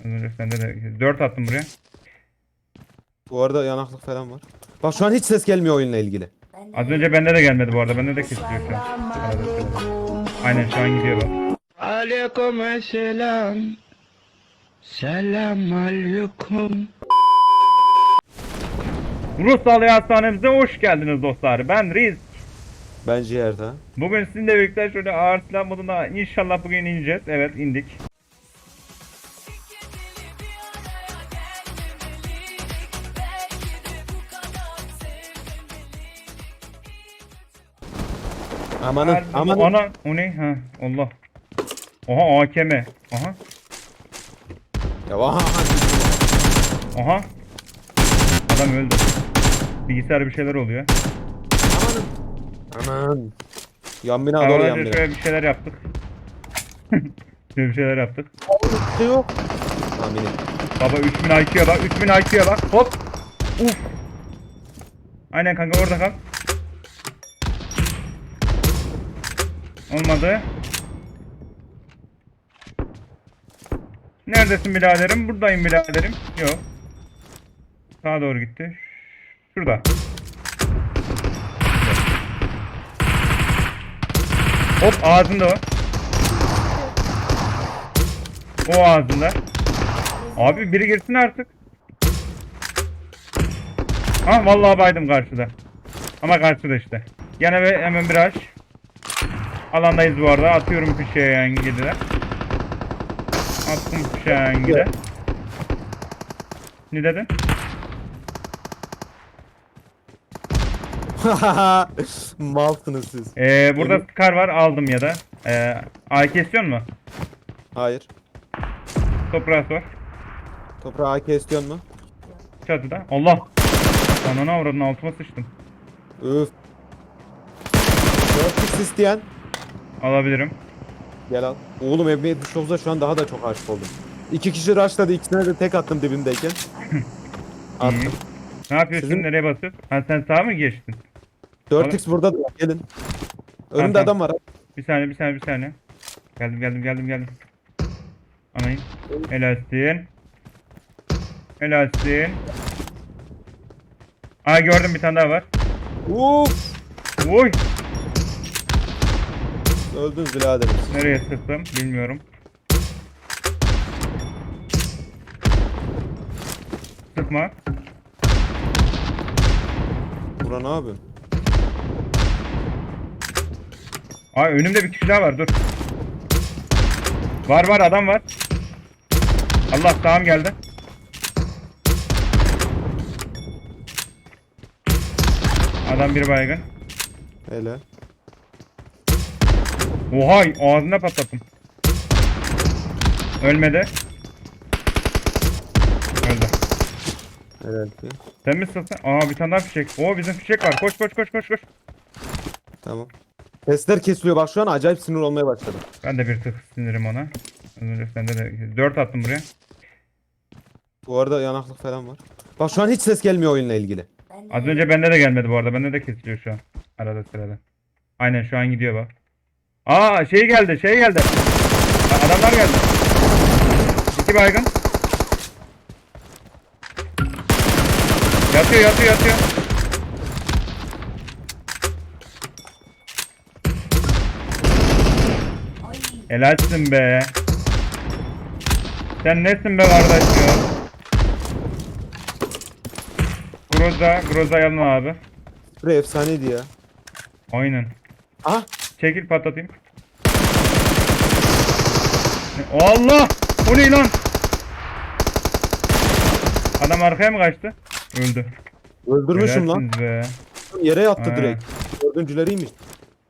Az önce sende de 4 attım buraya. Bu arada yanaklık falan var. Bak şu an hiç ses gelmiyor oyunla ilgili. Az önce bende de gelmedi bu arada. Bende de kesiliyor şu an. Arada. Aynen şu an gidiyor bak. Aleyküm selam. Selam aleyküm. Rus Sağlığı Hastanemizde hoş geldiniz dostlar. Ben Riz. Ben ciğerde. Bugün sizinle birlikte şöyle ağır silah moduna inşallah bugün ineceğiz. Evet indik. Amanın Harbi- amanın. Ana o ne? Ha Allah. Oha AKM. Aha. Ya aha. Aha. Adam öldü. Bilgisayar bir şeyler oluyor. Amanın. Aman. Yan bina doğru yan Aralarca bina. şöyle bir şeyler yaptık. şöyle bir şeyler yaptık. Şey yok. Tahminim. Baba 3000 IQ'ya bak. 3000 IQ'ya bak. Hop. Uf. Aynen kanka orada kal. Olmadı. Neredesin biraderim? Buradayım biraderim. Yok. Sağa doğru gitti. Şurada. Hop ağzında o. O ağzında. Abi biri girsin artık. Ha vallahi baydım karşıda. Ama karşıda işte. Gene ve hemen bir aç. Alandayız bu arada. Atıyorum fişeğe yengide de. Attım fişeğe yengide. Ne dedin? Malsınız siz. Ee, burada Scar var aldım ya da. Ee, Ay kesiyor mu? Hayır. Toprak var. Toprağı AK istiyor mu? Çatıda. Allah! Ananı avradın altıma sıçtım. Üf. 4x isteyen. Alabilirim. Gel al. Oğlum Ebme'ye Düşov'da şu an daha da çok aşık oldum. İki kişi rushladı ikisine de tek attım dibimdeyken. attım. Ne yapıyorsun? Sizin- Nereye basıyorsun? Ha sen sağa mı geçtin? 4x burada da gelin. Önümde Tamam, adam var. Bir saniye bir saniye bir saniye. Geldim geldim geldim geldim. Anayım. Helalsin. Helalsin. Aa gördüm bir tane daha var. Uf. Oy. Öldünüz biraderim. Nereye sıktım bilmiyorum. Sıkma. Bura ne yapıyorsun? Aa önümde bir kişi daha var dur. Var var adam var. Allah sağım geldi. Adam bir baygın. Hele. Oha ağzına patlattım. Ölmedi. Öldü. Ki. Sen mi sıktın? Aa bir tane daha fişek. Oo bizim fişek var. Koş koş koş koş koş. Tamam. Sesler kesiliyor bak şu an acayip sinir olmaya başladım. Ben de bir tık sinirim ona. Az önce sende de 4 attım buraya. Bu arada yanaklık falan var. Bak şu an hiç ses gelmiyor oyunla ilgili. Az önce bende de gelmedi bu arada. Bende de kesiliyor şu an. Arada sırada. Aynen şu an gidiyor bak. Aa şey geldi şey geldi. Adamlar geldi. İki baygın. Yatıyor yatıyor yatıyor. Helalsin be. Sen nesin be kardeş ya? Groza, Groza yanına abi. Sprey efsaneydi ya. Aynen. Aha. Çekil patlatayım. Allah! O ne lan? Adam arkaya mı kaçtı? Öldü. Öldürmüşüm lan. Be. Yere yattı Ha. direkt. Dördüncüleriymiş.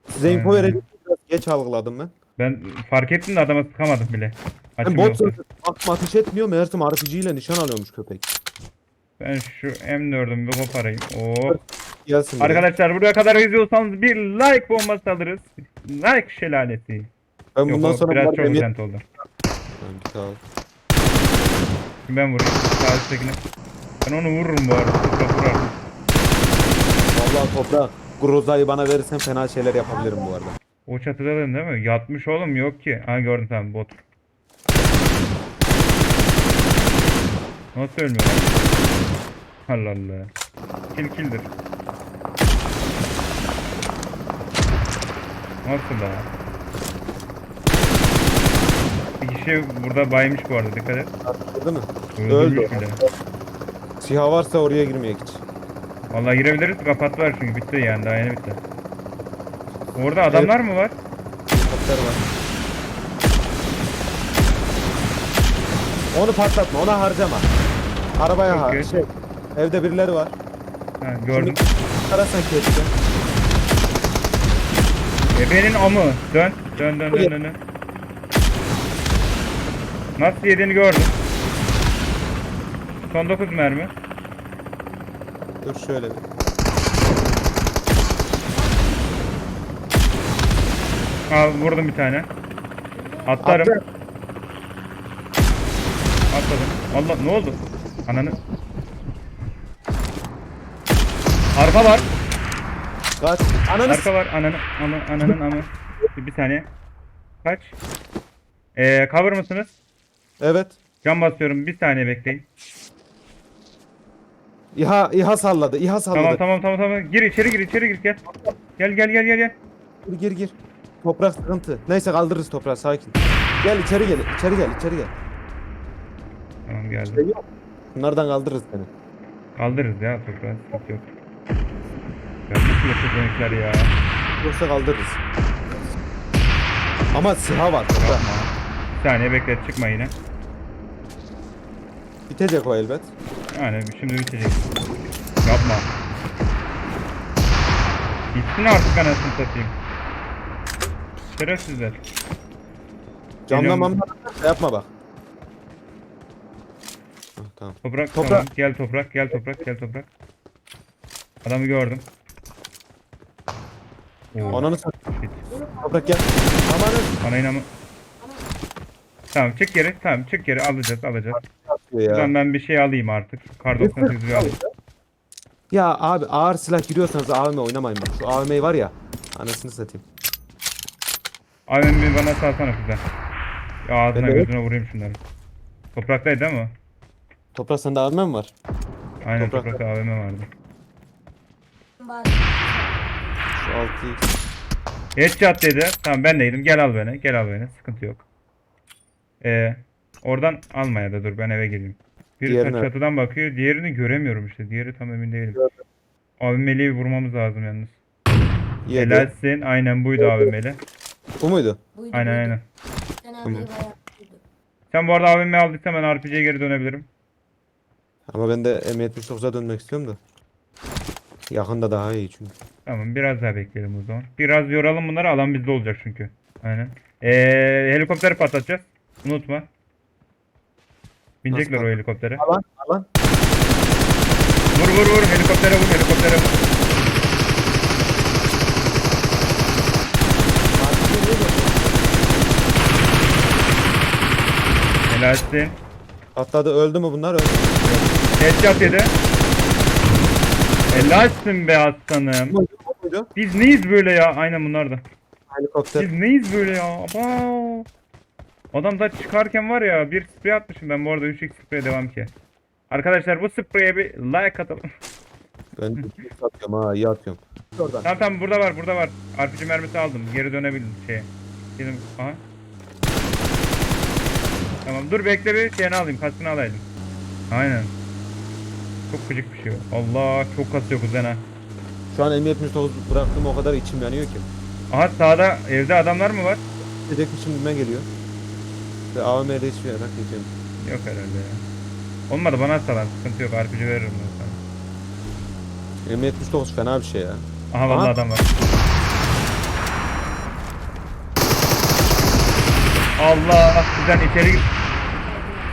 Size info biraz geç algıladım ben. Ben fark ettim de adama sıkamadım bile. Ben bot yoktu. sözü ateş etmiyor meğersem RPG ile nişan alıyormuş köpek. Ben şu M4'ümü bir koparayım. Oo. Gelsin. Arkadaşlar buraya kadar izliyorsanız bir like bombası alırız. Like şelalesi. ben Yok bundan o sonra biraz çok demir... uzent oldu. Ben ol. Şimdi ben vurayım. Sağ üsttekine. Ben onu vururum bu arada. Toprak vurar. Vallahi toprağa Groza'yı bana verirsen fena şeyler yapabilirim bu arada. O çatıda değil mi? Yatmış oğlum yok ki. Ha gördüm tamam bot. Nasıl ölmüyor? Allah Allah. Kill killdir. Nasıl? Bir kişi burada baymış bu arada dikkat et. Değil mi? Öldürmüş Öldü. bile. Siyah varsa oraya girmeyek hiç. Vallahi girebiliriz kapattılar çünkü bitti yani daha yeni bitti. Orada adamlar mı var? Helikopter var. Onu patlatma, ona harcama. Arabaya har. Okey. Şey, evde birileri var. Ha, gördüm. Arasan keşke. Ebenin amı. Dön. Dön dön dön dön. dön. Nasıl yediğini gördüm. Son 9 mermi. Dur şöyle bir. Al vurdum bir tane. Atlarım. Atla. Atladım. Allah ne oldu? Ananı. Arka var. Kaç. Ananı s- Arka var. Ananı. Ama, ananın amı. Bir, bir saniye. Kaç? Ee, cover mısınız? Evet. Can basıyorum. Bir saniye bekleyin. İHA, İHA salladı. İHA salladı. Tamam tamam tamam tamam. Gir içeri gir içeri gir gel. Gel gel gel gel gel. Gir gir gir. Toprak sıkıntı. Neyse kaldırırız toprağı sakin. Gel içeri gel. içeri gel. içeri gel. Tamam geldim. Bunlardan kaldırırız seni. Kaldırırız ya toprağı. Sıkıntı yok. Nasıl yapacaklar ya? Yoksa kaldırırız. Ama siha var. Yapma. Bir saniye bekle çıkma yine. Bitecek o elbet. Yani şimdi bitecek. Yapma. Bitsin artık anasını satayım. Şerefsizler. Camla Geliyorum. mamla yapma bak. Hah, tamam. Toprak, Toprak. tamam. Gel toprak, gel toprak, gel toprak. Adamı gördüm. Ananı shit. Toprak gel. Amanın. Ana inamı. Tamam çık geri, tamam çık geri alacağız, alacağız. Ya. Buradan ben bir şey alayım artık. Kar 98'i alayım. ya abi ağır silah giriyorsanız AVM oynamayın bak. Şu AVM var ya. Anasını satayım. Bir bana salsana güzel. Ya ağzına de- gözüne vurayım şunları. Topraktaydı değil mi? Toprak sende AVM mi var? Aynen Toprak- toprakta AVM vardı. Şu 6'yı. Headshot dedi. Tamam ben deydim. Gel al beni. Gel al beni. Sıkıntı yok. Ee, oradan almaya da dur ben eve geleyim. Biri Diğerine- çatıdan bakıyor. Diğerini göremiyorum işte. Diğeri tam emin değilim. AVM'liyi vurmamız lazım yalnız. Yedi. Helalsin. Aynen buydu AVM'li. Bu muydu? Buydu, Aynen buydu. aynen. Sen abi Tamam. bayağı. Sen bu arada AVM aldıysan ben RPG'ye geri dönebilirim. Ama ben de M79'a dönmek istiyorum da. Yakında daha iyi çünkü. Tamam biraz daha bekleyelim o zaman. Biraz yoralım bunları alan bizde olacak çünkü. Aynen. Ee, helikopteri patlatacağız. Unutma. Binecekler Nasıl o helikoptere. Alan alan. Vur vur vur helikoptere vur helikoptere vur. Helalsin. Atladı öldü mü bunlar? Öldü. Headshot yedi. Helalsin be aslanım. Biz neyiz böyle ya? Aynen bunlar da. Helikopter. Biz neyiz böyle ya? Aba. Adam da çıkarken var ya bir sprey atmışım ben bu arada 3x spreye devam ki. Arkadaşlar bu spreye bir like atalım. Ben de atıyorum ha iyi atıyorum. Oradan. tamam tamam burada var burada var. RPG mermisi aldım. Geri dönebildim şeye. Dedim aha. Tamam dur bekle bir şeyini alayım. Kaskını alaydım. Aynen. Çok gıcık bir şey o. Allah çok kasıyor kuzen ha. Şu an M79 bıraktım o kadar içim yanıyor ki. Aha sağda evde adamlar mı var? Gidecekmişim gibime geliyor. Ve AVM'de hiçbir yere geçiyorum. Yok herhalde ya. Olmadı bana salan sıkıntı yok RPG veririm ben sana. M79 fena bir şey ya. Aha vallahi Aha. adam var. Allah sizden içeri gir.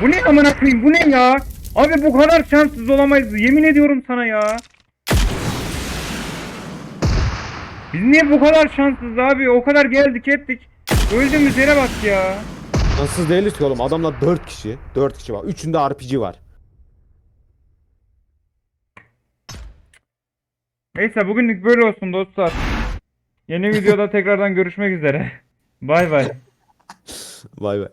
Bu ne amına koyayım bu ne ya? Abi bu kadar şanssız olamayız. Yemin ediyorum sana ya. Biz niye bu kadar şanssız abi? O kadar geldik ettik. Öldüğümüz yere bak ya. Nasıl değiliz ki oğlum adamlar 4 kişi. 4 kişi var. Üçünde RPG var. Neyse bugünlük böyle olsun dostlar. Yeni videoda tekrardan görüşmek üzere. Bay bay. Vay be.